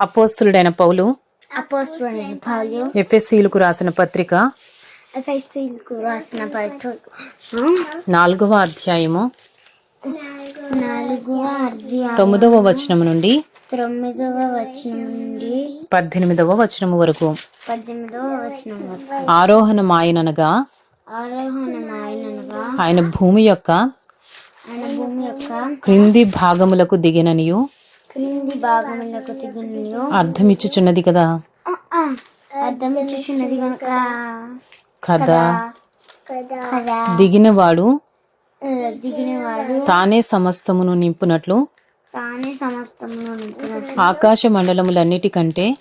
అపోస్తులుడైన పౌలు అపోస్తులైన పౌలు ఎఫ్ఎస్సీలకు రాసిన పత్రిక ఎఫ్ఎస్సీలకు రాసిన పత్రిక నాలుగవ అధ్యాయము నాలుగవ అధ్యాయం తొమ్మిదవ వచనము నుండి తొమ్మిదవ వచనం నుండి పద్దెనిమిదవ వచనము వరకు. పద్దెనిమిదవ వచనం వరకు. ఆరోహణం ఆయననగా ఆరోహణం ఆయనగా ఆయన భూమి యొక్క ఆయన భూమి యొక్క క్రింది భాగములకు దిగిననియు క్రింది భాగములకు అర్థమిచ్చుచున్నది కదా? అర్థం చూసినది కనుక. కదా? కదా. దిగినవాడు దిగినవాడు తానే సమస్తమును నింపునట్లు? తానే సమస్తమును నింపినట్లు. ఆకాశ మండలములన్నిటికంటే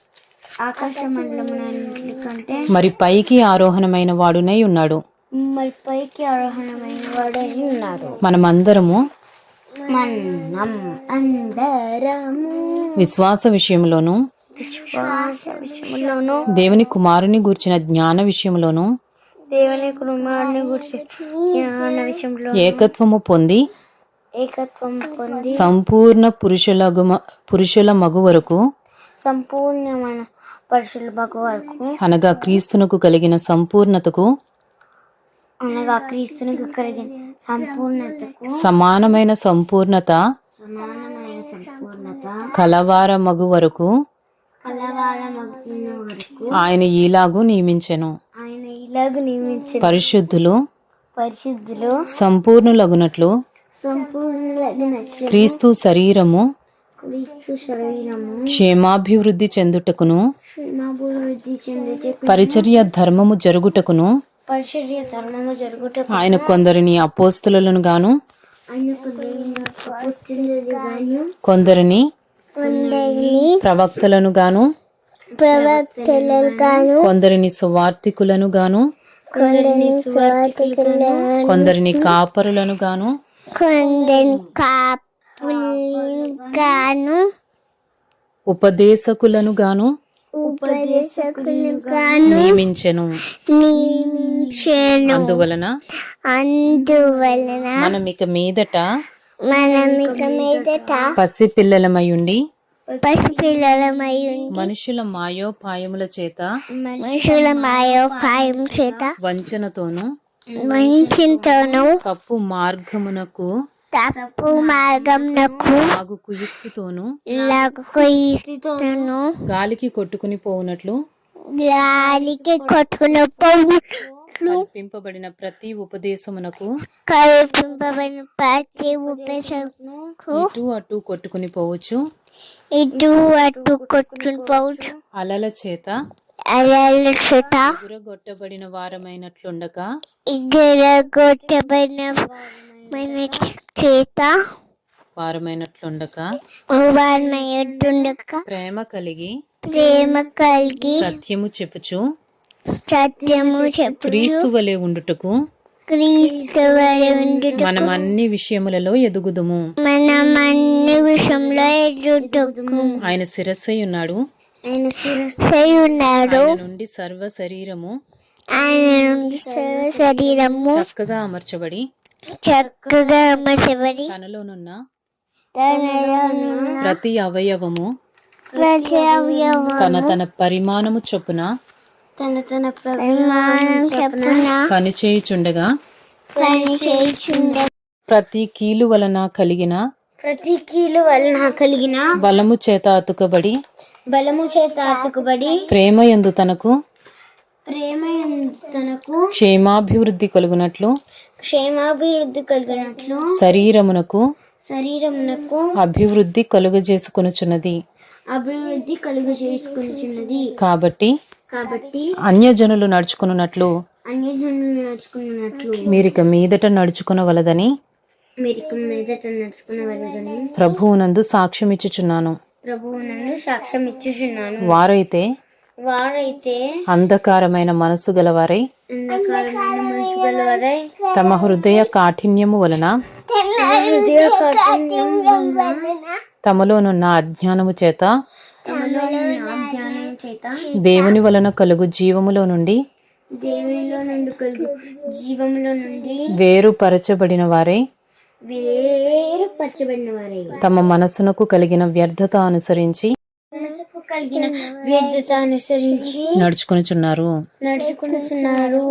ఆకాశ మండలములన్నిటికంటే మరి పైకి ఆరోహణమైన వాడునై ఉన్నాడు. మరి పైకి ఆరోహణమైన వాడై ఉన్నాడు. మనమందరము మనం అందరము. విశ్వాస విషయంలోను విశ్వాస విషయంలోను దేవుని కుమారుని గూర్చిన జ్ఞాన విషయంలోను దేవుని కుమారుని గురించి జ్ఞాన విషయంలో ఏకత్వము పొంది ఏకత్వం పొంది సంపూర్ణ పురుషుల పురుషుల మగు వరకు సంపూర్ణమైన పరుషుల భగ వరకు అనగా క్రీస్తునకు కలిగిన సంపూర్ణతకు అనగా క్రీస్తునికి కలిగిన సంపూర్ణతకు సమానమైన సంపూర్ణత సమానమైన సంపూర్ణత కలవార మగు వరకు ఆయన ఈలాగు నియమించెను. ఆయన ఇలాగ నియమించిన. పరిశుద్ధులు పరిశుద్ధులు సంపూర్ణులగునట్లు సంపూర్ణ క్రీస్తు శరీరము క్రీస్తు శరీరము క్షేమాభివృద్ధి చెందుటకును క్షేమాభివృద్ధి పరిచర్య ధర్మము జరుగుటకును ఆయన కొందరిని అపోస్తులను గాను కొందరిని ప్రవక్తలను గాను ప్రవక్తలను గాను కొందరిని సువార్థికులను గాను కొందరిని కాపరులను గాను కొందరిని కాపులు గాను ఉపదేశకులను గాను ఉపదేశకులు గాను నియమించెను. నియమించాను. అందువలన అందువలన మనం ఇక మీదట మనం ఇక మీదట పసిపిల్లలమయుండి పసిపిల్లలమై ఉండి మనుషుల మాయోపాయముల చేత మనుషుల మాయోపాయం చేత వంచనతోను మంచితోను తప్పు మార్గమునకు తప్పు మార్గంనకు ఆగు కుయుక్తితోను లగుతోను గాలికి కొట్టుకుని పోవునట్లు గాలికి కొట్టుకుని పోవుట్లు కల్పింపబడిన ప్రతి ఉపదేశమునకు కల్పింపబడిన ప్రతి ఉపేసకు ఇటు అటు కొట్టుకుని పోవచ్చు. ఇటు అటు కొట్టుకుని పోవచ్చు. అలల చేత చేత ఎగురగొట్టబడిన వారమైనట్లుండక ఎగరగొట్టబడిన చేత. వారమైనట్లుండక. వారినయుండక ప్రేమ కలిగి ప్రేమ కలిగి సత్యము చెప్పుచు. సత్యము చెప్పు క్రీస్తు వలె ఉండుటకు క్రీస్తు వారి ఉండుట మనం అన్ని విషయములలో ఎదుగుదుము. మనం అన్ని విషయంలో ఎదుగుటకు ఆయన శిరస్సై ఉన్నాడు ఆయన శిరస్సై ఉన్నాడు నుండి సర్వ శరీరము ఆయన నుండి సర్వ శరీరము చక్కగా అమర్చబడి చక్కగా అమర్చబడి తనలోనున్న ప్రతి అవయవము ప్రతి అవయవం తన తన పరిమాణము చొప్పున తన తన ప్రమాణం చెప్పున పనిచేయుచుండగా పని చేయుచుండ ప్రతి కీలు వలన కలిగిన ప్రతి కీలు వలన కలిగిన బలము చేత అతుకబడి బలము చేత అతుకుబడి ప్రేమ యందు తనకు ప్రేమ తనకు క్షేమాభివృద్ధి కలుగునట్లు క్షేమాభివృద్ధి కలిగినట్లు శరీరమునకు శరీరమునకు అభివృద్ధి కలుగజేసుకొనుచున్నది. అభివృద్ధి కలుగు చేసుకుంటున్నది కాబట్టి కాబట్టి అన్యజనులు నడుచుకున్నట్లు అన్యజనులు నడుచుకున్నట్లు మీరిక మీదట నడుచుకునవలదని మీరు మీదట నడుచుకున్న వాళ్ళని ప్రభువునందు సాక్ష్యమిచ్చుచున్నాను. ప్రభువు నన్ను సాక్ష్యం ఇచ్చుచున్నాను వారైతే వారైతే అంధకారమైన మనసు గలవారై తమ హృదయ కాఠిన్యము వలన తమలోనున్న అజ్ఞానము చేత దేవుని వలన కలుగు జీవములో నుండి దేవునిలో నుండి కలుగు జీవములో నుండి వేరుపరచబడిన వారై వేరుపరచబడిన వారే తమ మనస్సునకు కలిగిన వ్యర్థత అనుసరించి మనసుకు కలిగిన వ్యర్థత అనుసరించి నడుచుకొనిచున్నారు నడుచుకుంటున్నారు